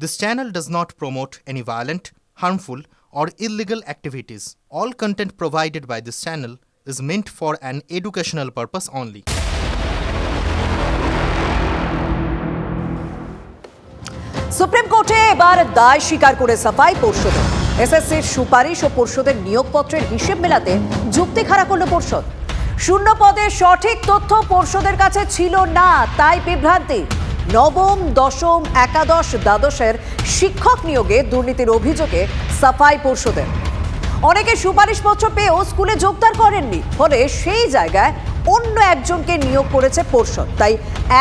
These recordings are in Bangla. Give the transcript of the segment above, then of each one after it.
This channel does not promote any violent, harmful, or illegal activities. All content provided by this channel is meant for an educational purpose only. Supreme কোর্টে এবার দায় স্বীকার করে সাফাই পর্ষদ এসএসসির সুপারিশ ও পর্ষদের নিয়োগপত্রের হিসেব মেলাতে যুক্তি খাড়া করল পর্ষদ শূন্য পদে সঠিক তথ্য পর্ষদের কাছে ছিল না তাই বিভ্রান্তি নবম, দশম, একাদশ, দ্বাদশের শিক্ষক নিয়োগে দুর্নীতির অভিযোগে সাফাই পর্ষদের। অনেকে সুপারিশপত্র পেয়েও স্কুলে যোগদান করেননি। ফলে সেই জায়গায় অন্য একজনকে নিয়োগ করেছে পর্ষদ। তাই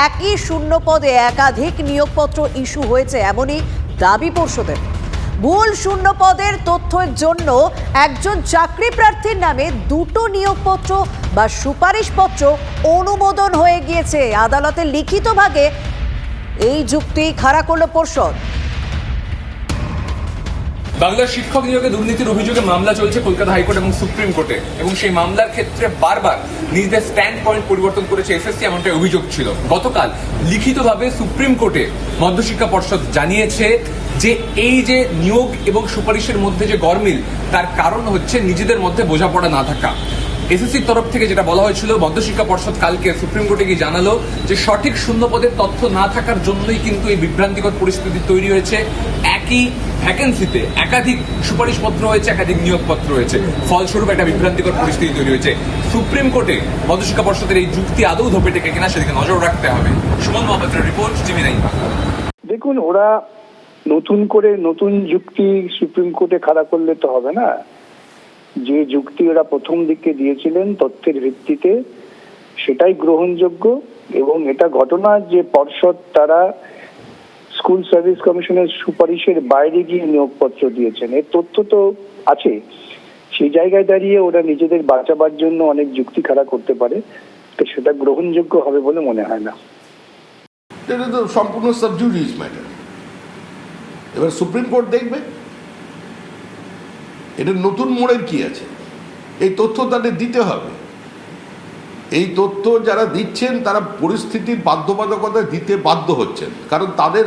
একই শূন্য পদে একাধিক নিয়োগপত্র ইস্যু হয়েছে এমনই দাবি পর্ষদের। ভুল শূন্য পদের তথ্যের জন্য একজন চাকরি প্রার্থীর নামে দুটো নিয়োগপত্র বা সুপারিশপত্র অনুমোদন হয়ে গিয়েছে। আদালতে লিখিতভাবে এই যুক্তি খাড়া করল পর্ষদ। বাংলার শিক্ষক নিয়োগে দুর্নীতির অভিযোগে মামলা চলছে কলকাতা হাইকোর্ট এবং সুপ্রিম কোর্টে, এবং সেই মামলার ক্ষেত্রে বারবার নিজেদের স্ট্যান্ড পয়েন্ট পরিবর্তন করেছে এসএসসি, এমনটাই অভিযোগ ছিল। গতকাল লিখিতভাবে সুপ্রিম কোর্টে মধ্যশিক্ষা পর্ষদ জানিয়েছে যে এই যে নিয়োগ এবং সুপারিশের মধ্যে যে গরমিল তার কারণ হচ্ছে নিজেদের মধ্যে বোঝাপড়া না থাকা। এসএসসির তরফ থেকে যেটা বলা হয়েছিল, মধ্যশিক্ষা পর্ষদ কালকে সুপ্রিম কোর্টে গিয়ে জানালো যে সঠিক শূন্য পদের তথ্য না থাকার জন্যই কিন্তু এই বিভ্রান্তিকর পরিস্থিতি তৈরি হয়েছে। একই ভ্যাকেন্সিতে একাধিক সুপারিশপত্র হয়েছে, একাধিক নিয়োগপত্র হয়েছে। ফলস্বরূপ একটা বিভ্রান্তিকর পরিস্থিতি তৈরি হয়েছে। সুপ্রিম কোর্টে মধ্যশিক্ষা পর্ষদের এই যুক্তি আদৌ ধোপে টেকে কিনা সেদিকে নজর রাখতে হবে। সুমন মহাপাত্রের রিপোর্ট টিভি নাইন দেখুন, ওরা নতুন করে নতুন যুক্তি সুপ্রিম কোর্টে খাড়া করলে তো হবে না। যে যুক্তি ওরা প্রথম দিকে দিয়েছিলেন তথ্যের ভিত্তিতে, সেটাই গ্রহণযোগ্য এবং এটা ঘটনা যে পর্ষদ তারা স্কুল সার্ভিস কমিশনের সুপারিশের বাইরে গিয়ে নিয়োগপত্র দিয়েছেন। এর তথ্য তো আছে। সেই জায়গায় দাঁড়িয়ে ওরা নিজেদের বাঁচাবার জন্য অনেক যুক্তি খাড়া করতে পারে, তো সেটা গ্রহণযোগ্য হবে বলে মনে হয় না। এটা তো সম্পূর্ণ ম্যাটার এবার সুপ্রিম কোর্ট দেখবে। এটা নতুন মোড়ের কি আছে? এই তথ্য তাদের দিতে হবে। এই তথ্য যারা দিচ্ছেন, তারা পরিস্থিতির বাধ্যবাধকতা দিতে বাধ্য হচ্ছেন। কারণ তাদের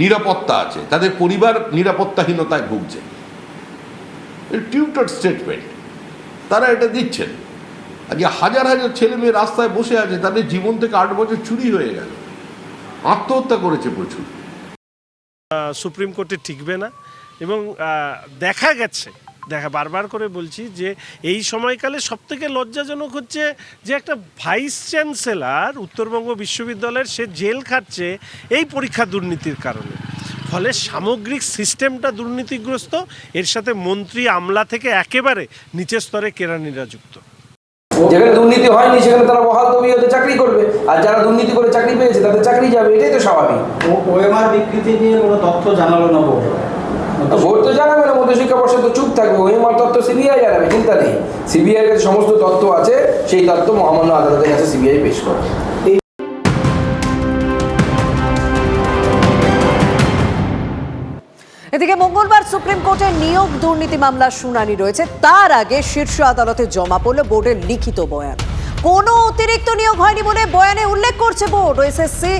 নিরাপত্তা আছে, তাদের পরিবার নিরাপত্তাহীনতায় ভুগছে। টিউটার স্টেটমেন্ট, তারা এটা দিচ্ছেন। আজকে হাজার হাজার ছেলে মেয়ে রাস্তায় বসে আছে, তাদের জীবন থেকে আট বছর চুরি হয়ে গেল। আত্মহত্যা করেছে প্রচুর। সুপ্রিম কোর্টে ঠিকবে না এবং দেখা গেছে দেখা বারবার করে বলছি যে এই সময়কালে সবথেকে লজ্জাজনক হচ্ছে যে একটা ভাইস চ্যান্সেলার উত্তরবঙ্গ বিশ্ববিদ্যালয়ের সে জেল খাটছে এই পরীক্ষা দুর্নীতির কারণে। ফলে সামগ্রিক সিস্টেমটা দুর্নীতিগ্রস্ত এর সাথে মন্ত্রী আমলা থেকে একেবারে নিচের স্তরে কেরানিরা যুক্ত। যেখানে দুর্নীতি হয়নি সেখানে তারা বহাল তবিয়তে চাকরি করবে। আর যারা দুর্নীতি করে চাকরি পেয়েছে তাদের চাকরি যাবে এটাই তো স্বাভাবিক। ওএমআর বিকৃতি নিয়ে কোনো তথ্য জানালো না বোর্ড। ভোট তো জানাবে না, মধ্যশিক্ষা পর্ষদ তো চুপ থাকবে ওএমআর তথ্য সিবিআই জানাবে, চিন্তা নেই। সিবিআই এর কাছে সমস্ত তথ্য আছে, সেই তথ্য মহামান্য আদালতের কাছে সিবিআই পেশ করবে এদিকে মঙ্গলবার সুপ্রিম কোর্টের নিয়োগ দুর্নীতি মামলার শুনানি রয়েছে। তার আগে শীর্ষ আদালতে জমা পড়ল বোর্ডের লিখিত বয়ান। কোনো অতিরিক্ত নিয়োগ হয়নি বলে বয়ানে উল্লেখ করছে বোর্ড। এসএসসি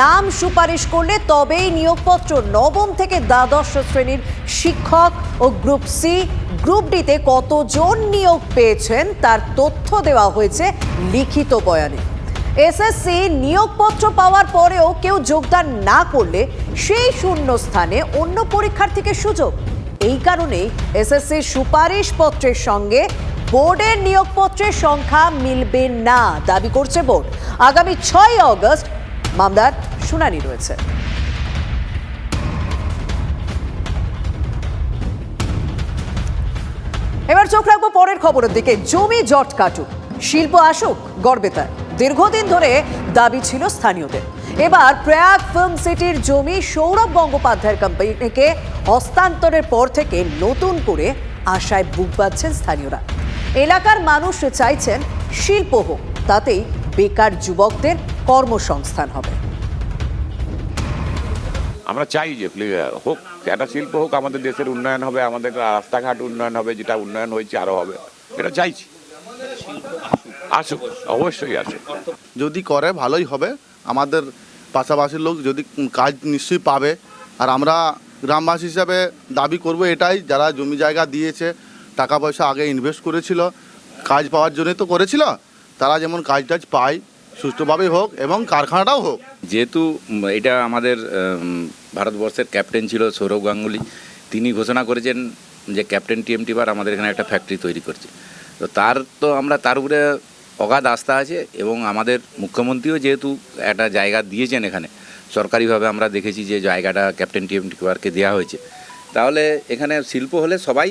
নাম সুপারিশ করলে তবেই নিয়োগপত্র নবম থেকে দ্বাদশ শ্রেণির শিক্ষক ও গ্রুপ সি গ্রুপ ডিতে কতজন নিয়োগ পেয়েছেন তার তথ্য দেওয়া হয়েছে লিখিত বয়ানে। এসএসসি নিয়োগপত্র পাওয়ার পরেও কেউ যোগদান না করলে সেই শূন্য স্থানে অন্য পরীক্ষার্থীকে সুযোগ। এই কারণেই এসএসসি সুপারিশ পত্রের সঙ্গে বোর্ডের নিয়োগপত্রের সংখ্যা মিলবে না, দাবি করছে বোর্ড। আগামী ছয় অগস্ট মামলার শুনানি রয়েছে। এবার চোখ রাখব পরের খবরের দিকে। জমি জট কাটুক, শিল্প আসুক গর্বে তার। দীর্ঘদিন ধরে দাবি ছিল স্থানীয়দের। এবার প্রয়াগ ফিল্ম সিটির জমি সৌরভ গঙ্গোপাধ্যায়ের কোম্পানিকে হস্তান্তরের পর থেকে নতুন করে আশায় বুক বাঁধছেন স্থানীয়রা। এলাকার মানুষ চাইছেন শিল্প হোক তাতেই বেকার যুবকদের কর্মসংস্থান হবে। আমরা চাই যে হোক একটা শিল্প হোক আমাদের দেশের উন্নয়ন হবে আমাদের রাস্তাঘাট উন্নয়ন হবে যেটা উন্নয়ন হয়েছে আরও হবে। এটা চাইছি। আসুক অবশ্যই আসুক যদি করে ভালোই হবে। আমাদের পাশাপাশি লোক যদি কাজ নিশ্চয়ই পাবে। আর আমরা গ্রামবাসী হিসাবে দাবি করব এটাই যারা জমি জায়গা দিয়েছে টাকা পয়সা আগে ইনভেস্ট করেছিল, কাজ পাওয়ার জন্যই তো করেছিল, তারা যেমন কাজ টাজ পায় সুষ্ঠুভাবেই হোক এবং কারখানাটাও হোক। যেহেতু এটা আমাদের ভারতবর্ষের ক্যাপ্টেন ছিল সৌরভ গাঙ্গুলি, তিনি ঘোষণা করেছেন যে ক্যাপ্টেন টিএমটি বার আমাদের এখানে একটা ফ্যাক্টরি তৈরি করছে। তো তার তো আমরা, তার উপরে অগাধ আস্থা আছে এবং আমাদের মুখ্যমন্ত্রীও যেহেতু একটা জায়গা দিয়েছেন এখানে, সরকারিভাবে আমরা দেখেছি যে জায়গাটা ক্যাপ্টেন টিএমটি বারকে দেওয়া হয়েছে। তাহলে এখানে শিল্প হলে সবাই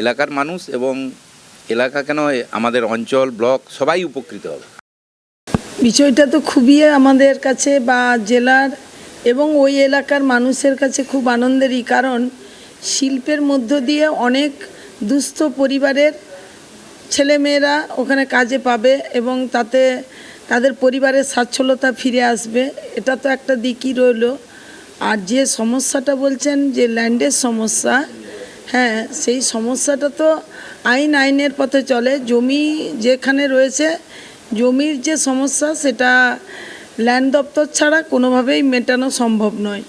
এলাকার মানুষ এবং এলাকা কেন আমাদের অঞ্চল, ব্লক, সবাই উপকৃত হবে। বিষয়টা তো খুবই আমাদের কাছে বা জেলার এবং ওই এলাকার মানুষের কাছে খুব আনন্দেরই কারণ, শিল্পের মধ্য দিয়ে অনেক দুস্থ পরিবারের ছেলেমেয়েরা ওখানে কাজে পাবে এবং তাতে তাদের পরিবারের স্বাচ্ছলতা ফিরে আসবে, এটা তো একটা দিকই রইল। আর যে সমস্যাটা বলছেন যে ল্যান্ডের সমস্যা হ্যাঁ সেই সমস্যাটা তো আইন আইনের পথে চলে। জমি যেখানে রয়েছে, জমির যে সমস্যা, সেটা ল্যান্ড দপ্তর ছাড়া কোনোভাবেই মেটানো সম্ভব নয়।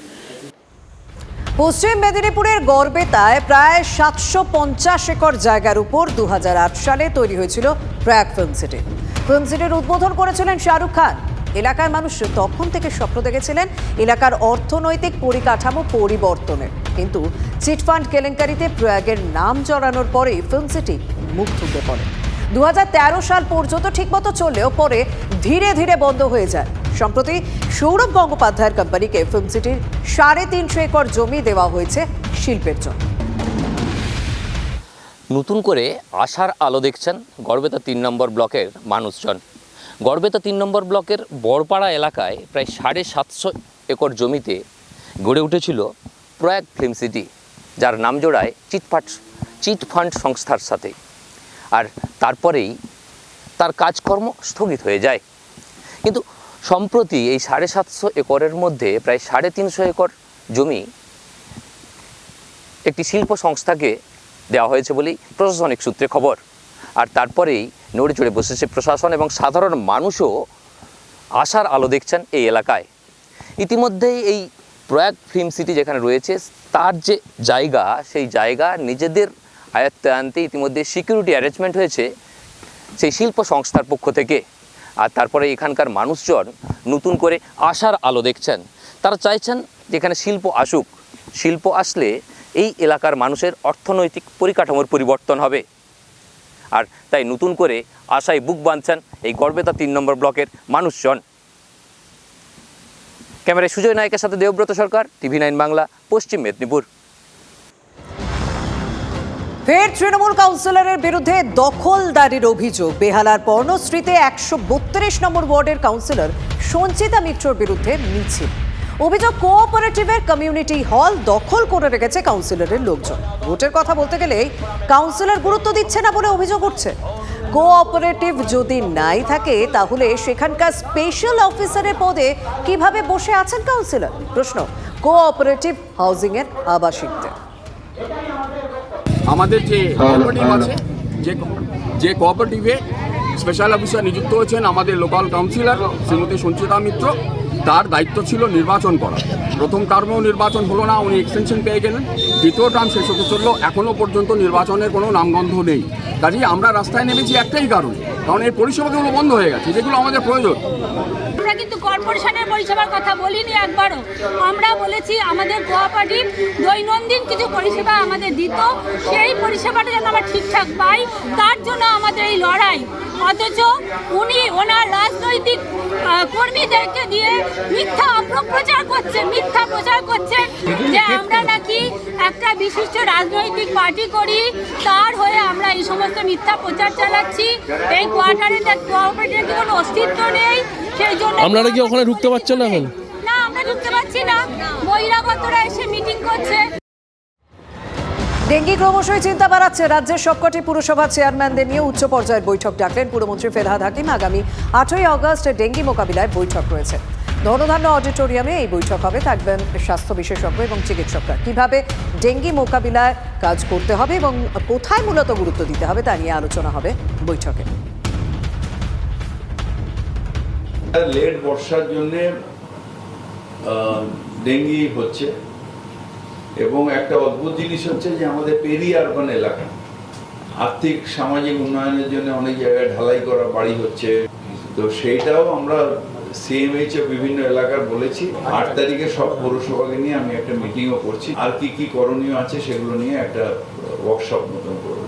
পশ্চিম মেদিনীপুরের গড়বেতায় প্রায় সাতশো পঞ্চাশ একর জায়গার উপর দু হাজার আট সালে তৈরি হয়েছিল প্রয়াগ ফিল্ম সিটি। ফিল্ম সিটির উদ্বোধন করেছিলেন শাহরুখ খান। এলাকার মানুষ তখন থেকে স্বপ্ন দেখেছিলেন এলাকার অর্থনৈতিক পরিকাঠামো পরিবর্তনের। কিন্তু চিটফান্ড কেলেঙ্কারিতে প্রয়াগের নাম জড়ানোর পরেই ফিল্ম সিটি মুখ থুকে পড়ে। দু হাজার তেরো সাল পর্যন্ত ঠিকমতো চললেও পরে ধীরে ধীরে বন্ধ হয়ে যায়। সম্প্রতি সৌরভ গঙ্গোপাধ্যায়ের কোম্পানিকে ফিল্ম সিটির সাড়ে তিনশো একর জমি দেওয়া হয়েছে শিল্পের জন্য। নতুন করে আশার আলো দেখছেন গড়বেতা তিন নম্বর ব্লকের মানুষজন। গড়বেতা তিন নম্বর ব্লকের বড়পাড়া এলাকায় প্রায় সাড়ে সাতশো একর জমিতে গড়ে উঠেছিল প্রয়াগ ফিল্ম সিটি, যার নাম জোড়ায় চিটফাট চিটফান্ড সংস্থার সাথে। আর তারপরেই তার কাজকর্ম স্থগিত হয়ে যায়। কিন্তু সম্প্রতি এই সাড়ে সাতশো একরের মধ্যে প্রায় সাড়ে তিনশো একর জমি একটি শিল্প সংস্থাকে দেওয়া হয়েছে বলেই প্রশাসনিক সূত্রে খবর। আর তারপরেই নড়ে চড়ে বসেছে প্রশাসন এবং সাধারণ মানুষও আশার আলো দেখছেন এই এলাকায়। ইতিমধ্যেই এই প্রয়াগ ফিল্ম সিটি যেখানে রয়েছে, তার যে জায়গা, সেই জায়গা নিজেদের আয়ত্তে আনতে ইতিমধ্যে সিকিউরিটি অ্যারেঞ্জমেন্ট হয়েছে সেই শিল্প সংস্থার পক্ষ থেকে। আর তারপরে এখানকার মানুষজন নতুন করে আশার আলো দেখছেন। তারা চাইছেন যেখানে শিল্প আসুক, শিল্প আসলে এই এলাকার মানুষের অর্থনৈতিক পরিকাঠামোর পরিবর্তন হবে। আর তাই নতুন করে আশায় বুক বাঁধছেন এই গড়বেতা তিন নম্বর ব্লকের মানুষজন। ক্যামেরায় সুজয় নায়কের সাথে দেবব্রত সরকার, টিভি নাইন বাংলা, পশ্চিম মেদিনীপুর। ফের তৃণমূল কাউন্সিলরের বিরুদ্ধে দখলদারির অভিযোগ। বেহালার পর্ণশ্রীতে একশো বত্রিশ নম্বর ওয়ার্ডের কাউন্সিলর সঞ্চিতা মিত্রর বিরুদ্ধে মিছিল। অভিযোগ কোঅপারেটিভের কমিউনিটি হল দখল করে রেখেছে কাউন্সিলরের লোকজন। ভোটের কথা বলতে গেলে কাউন্সিলর গুরুত্ব দিচ্ছে না বলে অভিযোগ উঠছে। কোঅপারেটিভ যদি নাই থাকে তাহলে সেখানকার স্পেশাল অফিসারের পদে কীভাবে বসে আছেন কাউন্সিলর প্রশ্ন কোঅপারেটিভ হাউজিংয়ের আবাসিকদের। আমাদের যে কোঅপারেটিভ আছে যে যে কোঅপারেটিভে স্পেশাল অফিসার নিযুক্ত হয়েছেন আমাদের লোকাল কাউন্সিলর শ্রীমতী সঞ্চিতা মিত্র। তার দায়িত্ব ছিল নির্বাচন করা। প্রথম টার্মেও নির্বাচন হলো না, উনি এক্সটেনশন পেয়ে গেলেন। দ্বিতীয় টার্ম শেষ হতে চলল এখনও পর্যন্ত নির্বাচনের কোনো নামগন্ধ নেই। কাজেই আমরা রাস্তায় নেমেছি একটাই কারণ কারণ এই পরিষেবাগুলো বন্ধ হয়ে গেছে, যেগুলো আমাদের প্রয়োজন। আমরা কিন্তু কর্পোরেশনের পরিষেবার কথা বলিনি একবারও। আমরা বলেছি আমাদের কোঅপারেটিভ দৈনন্দিন কিছু পরিষেবা আমাদের দিত, সেই পরিষেবাটা যেন আমরা ঠিকঠাক পাই, তার জন্য আমাদের এই লড়াই। অথচ উনি ওনার রাজনৈতিক কর্মীদেরকে দিয়ে মিথ্যা অপপ্রচার করছে মিথ্যা প্রচার করছে যে আমরা নাকি একটা বিশিষ্ট রাজনৈতিক পার্টি করি তার হয়ে আমরা এই সমস্ত মিথ্যা প্রচার চালাচ্ছি। এই কোয়ার্টারে কোঅপারেটিভের কোনো অস্তিত্ব নেই? সেই জন্য আপনারা কি ওখানে ঢুকতে পারছেন না এখন? না আমরা ঢুকতে পারছি না। বহিরাগতরা এসে মিটিং করছে। ডেঙ্গি ক্রমশই চিন্তা বাড়াচ্ছে। রাজ্যের সবকটি পুরসভা চেয়ারম্যানদের নিয়ে উচ্চ পর্যায়ের বৈঠক ডাকলেন পুরমন্ত্রী ফেরহাদ হাকিম। আগামী আটই আগস্ট ডেঙ্গি মোকাবিলায় বৈঠক রয়েছে। ধনধান্য অডিটোরিয়ামে এই বৈঠক হবে। থাকবেন স্বাস্থ্য বিশেষজ্ঞ এবং চিকিৎসকরা। কীভাবে ডেঙ্গি মোকাবিলায় কাজ করতে হবে এবং কোথায় মূলত গুরুত্ব দিতে হবে তা নিয়ে আলোচনা হবে বৈঠকে। লেট বর্ষার জন্যে ডেঙ্গি হচ্ছে। এবং একটা অদ্ভুত জিনিস হচ্ছে যে আমাদের পেরি আরবান এলাকা, আর্থিক, সামাজিক উন্নয়নের জন্য অনেক জায়গায় ঢালাই করা বাড়ি হচ্ছে। তো সেইটাও আমরা সিএমএইচ বিভিন্ন এলাকার বলেছি। আট তারিখে সব পৌরসভাকে নিয়ে আমি একটা মিটিংও করছি। আর কি কি করণীয় আছে সেগুলো নিয়ে একটা ওয়ার্কশপ মতন করব।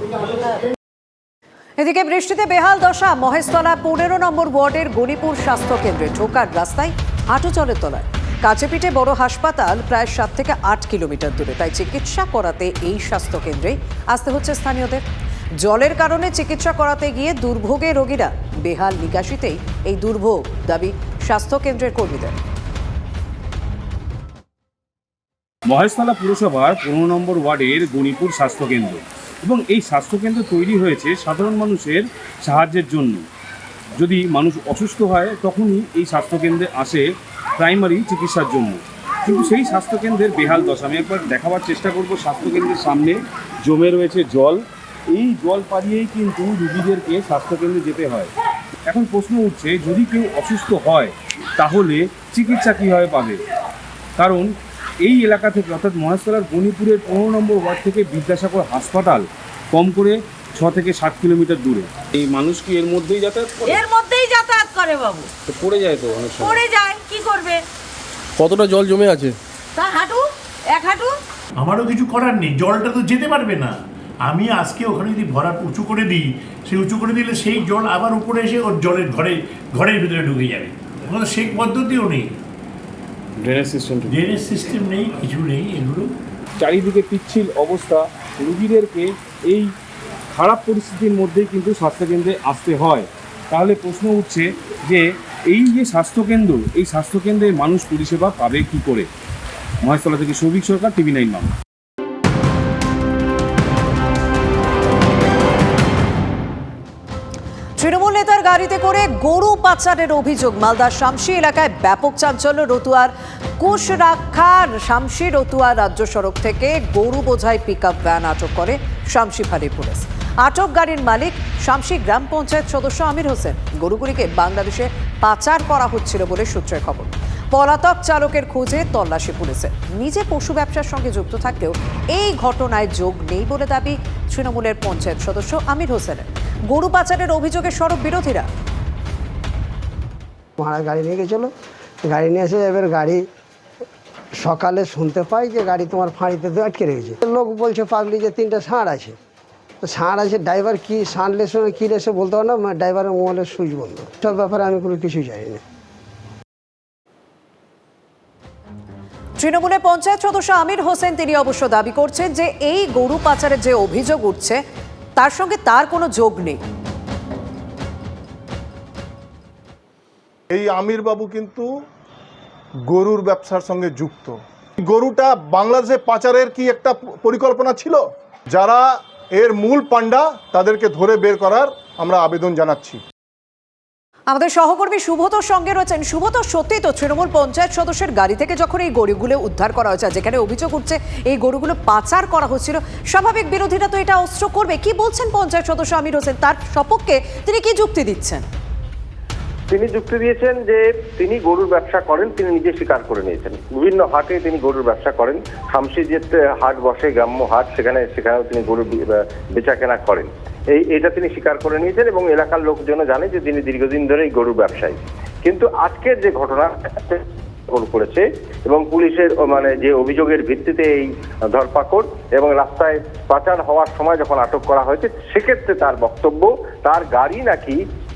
এদিকে বৃষ্টিতে বেহাল দশা, মহেশতলা পনেরো নম্বর ওয়ার্ডের গণিপুর স্বাস্থ্য কেন্দ্রে ঢোকার রাস্তায় হাঁটু জলের তলায়। কাছে পিঠে বড় হাসপাতাল প্রায় সাত থেকে আট কিলোমিটার দূরে। তাই চিকিৎসা করাতে এই স্বাস্থ্য কেন্দ্রে আসতে হচ্ছে স্থানীয়দের। জলের কারণে চিকিৎসা করাতে গিয়ে দুর্ভোগে রোগীরা বেহাল নিকাশিতেই এই দুর্ভোগ দাবি স্বাস্থ্য কেন্দ্রের কর্মীদের। মহেশতলা পুরসভার পনেরো নম্বর ওয়ার্ডের গণিপুর স্বাস্থ্যকেন্দ্র। এবং এই স্বাস্থ্যকেন্দ্র তৈরি হয়েছে সাধারণ মানুষের সাহায্যের জন্য। যদি মানুষ অসুস্থ হয়, তখনই এই স্বাস্থ্যকেন্দ্রে আসে প্রাইমারি চিকিৎসার জন্য। কিন্তু সেই স্বাস্থ্যকেন্দ্রের বেহাল দশা। আমি একবার দেখাবার চেষ্টা করব স্বাস্থ্যকেন্দ্রের সামনে। জমে রয়েছে জল। এই জল পাড়িয়েই কিন্তু রুগীদেরকে স্বাস্থ্যকেন্দ্রে যেতে হয়। এখন প্রশ্ন উঠছে, যদি কেউ অসুস্থ হয়, তাহলে চিকিৎসা কীভাবে পাবে? কারণ এই এলাকা থেকে, অর্থাৎ মহেশতলার গণিপুরের পনেরো নম্বর ওয়ার্ড থেকে বিদ্যাসাগর হাসপাতাল, কম করে ছ থেকে সাত কিলোমিটার দূরে। এই মানুষ কি এর মধ্যেই যাতায়াত করে? যাতায়াত করে বাবু। তো পড়ে যায় তো অনেক সময়। পড়ে যায় কি করবে? কতটা জল জমে আছে? তা হাঁটু? এক হাঁটু? আমারও কিছু করার নেই জলটা তো যেতে পারবে না। আমি আজকে ওখানে যদি ভরাট উঁচু করে দিই সেই উঁচু করে দিলে সেই জল আবার উপরে এসে ওর জলের ঘরে ঘরের ভিতরে ঢুকে যাবে। ওখানে সেক পদ্ধতিও নেই। ড্রেনেজ সিস্টেম ড্রেনেজ সিস্টেম নেই কিছু নেই এগুলো। চারিদিকে পিচ্ছিল অবস্থা। রুগীদেরকে এই খারাপ পরিস্থিতির মধ্যেই কিন্তু স্বাস্থ্যকেন্দ্রে আসতে হয়। তাহলে প্রশ্ন উঠছে যে এই যে স্বাস্থ্যকেন্দ্র, এই স্বাস্থ্যকেন্দ্রে মানুষ পরিষেবা পাবে কি করে? মহেশতলা থেকে সৌভিক সরকার, টিভি নাইন বাংলা। তৃণমূল নেতার গাড়িতে করে গরু পাচারের অভিযোগ। মালদার শামসি এলাকায় ব্যাপক চাঞ্চল্য, রতুয়ার কুশরাক্ষার শামসি রতুয়া রাজ্য সড়ক থেকে গরু বোঝাই পিক আপ ভ্যান আটক করে শামসি ফাঁড়ির পুলিশ। আটক গাড়ির মালিক শামসি গ্রাম পঞ্চায়েত সদস্য আমির হোসেন। গরুগুলিকে বাংলাদেশে পাচার করা হচ্ছিল বলে সূত্রের খবর। পলাতক চালকের খোঁজে তল্লাশি পুলিশের। নিজে পশু ব্যবসার সঙ্গে যুক্ত থাকলেও এই ঘটনায় যোগ নেই বলে দাবি তৃণমূলের পঞ্চায়েত সদস্য আমির হোসেনের। গরু পাচারের অভিযোগে সড়ক বিরোধীরা। ভাড়া গাড়ি নিয়ে গেছিল। গাড়ি নিয়ে এসে এবার গাড়ি সকালে শুনতে পাই যে গাড়ি তোমার ফাঁড়িতে আটকে রেখেছে লোক বলছে পাবলিক যে তিনটা ষাঁড় আছে। ষাঁড় আছে ড্রাইভার কি ষাঁড় লেসে কী লেসে বলতে পারো না ড্রাইভারের মোবাইলের সুইচ বন্ধ। সব ব্যাপারে আমি কোনো কিছু জানি না তৃণমূলের পঞ্চায়েত সদস্য আমির হোসেন তিনি অবশ্য দাবি করছেন যে এই গরু পাচারের যে অভিযোগ উঠছে তার সঙ্গে তার কোনো যোগ নেই। এই আমির বাবু কিন্তু গরুর ব্যবসার সঙ্গে যুক্ত। গরুটা বাংলাদেশে পাচারের কি একটা পরিকল্পনা ছিল? যারা এর মূল পান্ডা তাদেরকে ধরে বের করার আমরা আবেদন জানাচ্ছি। আমাদের সহকর্মী সুব্রতর সঙ্গে রয়েছেন সুভত সত্যি তো তৃণমূল পঞ্চায়েত সদস্যের গাড়ি থেকে যখন এই গরুগুলো উদ্ধার করা হয়েছে, যেখানে অভিযোগ উঠছে এই গরুগুলো পাচার করা হচ্ছিল, স্বাভাবিক বিরোধীরা তো এটা অস্ত্র করবে। কি বলছেন পঞ্চায়েত সদস্য আমির হোসেন? তার সপক্ষে তিনি কি যুক্তি দিচ্ছেন? তিনি যুক্তি দিয়েছেন যে তিনি গরুর ব্যবসা করেন, তিনি নিজে স্বীকার করে নিয়েছেন। বিভিন্ন হাটে তিনি গরুর ব্যবসা করেন। শামসি যে হাট বসে, গ্রাম্য হাট, সেখানে সেখানেও তিনি গরু বেচা কেনা করেন। এই, এটা তিনি স্বীকার করে নিয়েছেন এবং এলাকার লোকজন জানে যে তিনি দীর্ঘদিন ধরেই গরুর ব্যবসায়ী। কিন্তু আজকের যে ঘটনা করেছে এবং পুলিশের মানে যে অভিযোগের ভিত্তিতে এই ধরপাকড় এবং রাস্তায় পাচার হওয়ার সময় যখন আটক করা হয়েছে, সেক্ষেত্রে তার বক্তব্য, তার গাড়ি নাকি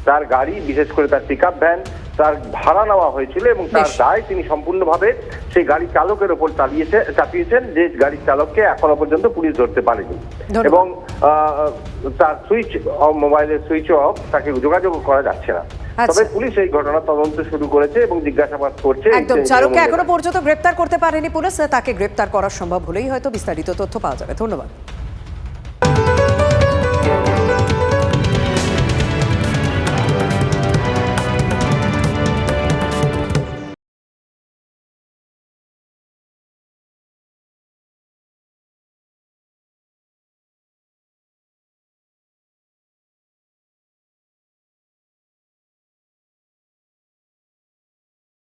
তার গাড়ি বিশেষ করে তার পিক ভ্যান তার ভাড়া নেওয়া হয়েছিল এবং তার দায় তিনি সম্পূর্ণভাবে সেই গাড়ি চালকের ওপর চালিয়েছে চাপিয়েছেন যে গাড়ির চালককে এখনও পর্যন্ত পুলিশ ধরতে পারেনি। এবং তার সুইচ মোবাইলের সুইচ অফ তাকে যোগাযোগ করা যাচ্ছে না। তবে পুলিশ এই ঘটনা তদন্ত শুরু করেছে এবং জিজ্ঞাসাবাদ করছে একদম। চালককে এখনও পর্যন্ত গ্রেপ্তার করতে পারেনি পুলিশ তাকে গ্রেপ্তার করা সম্ভব হলেই হয়তো বিস্তারিত তথ্য পাওয়া যাবে। ধন্যবাদ।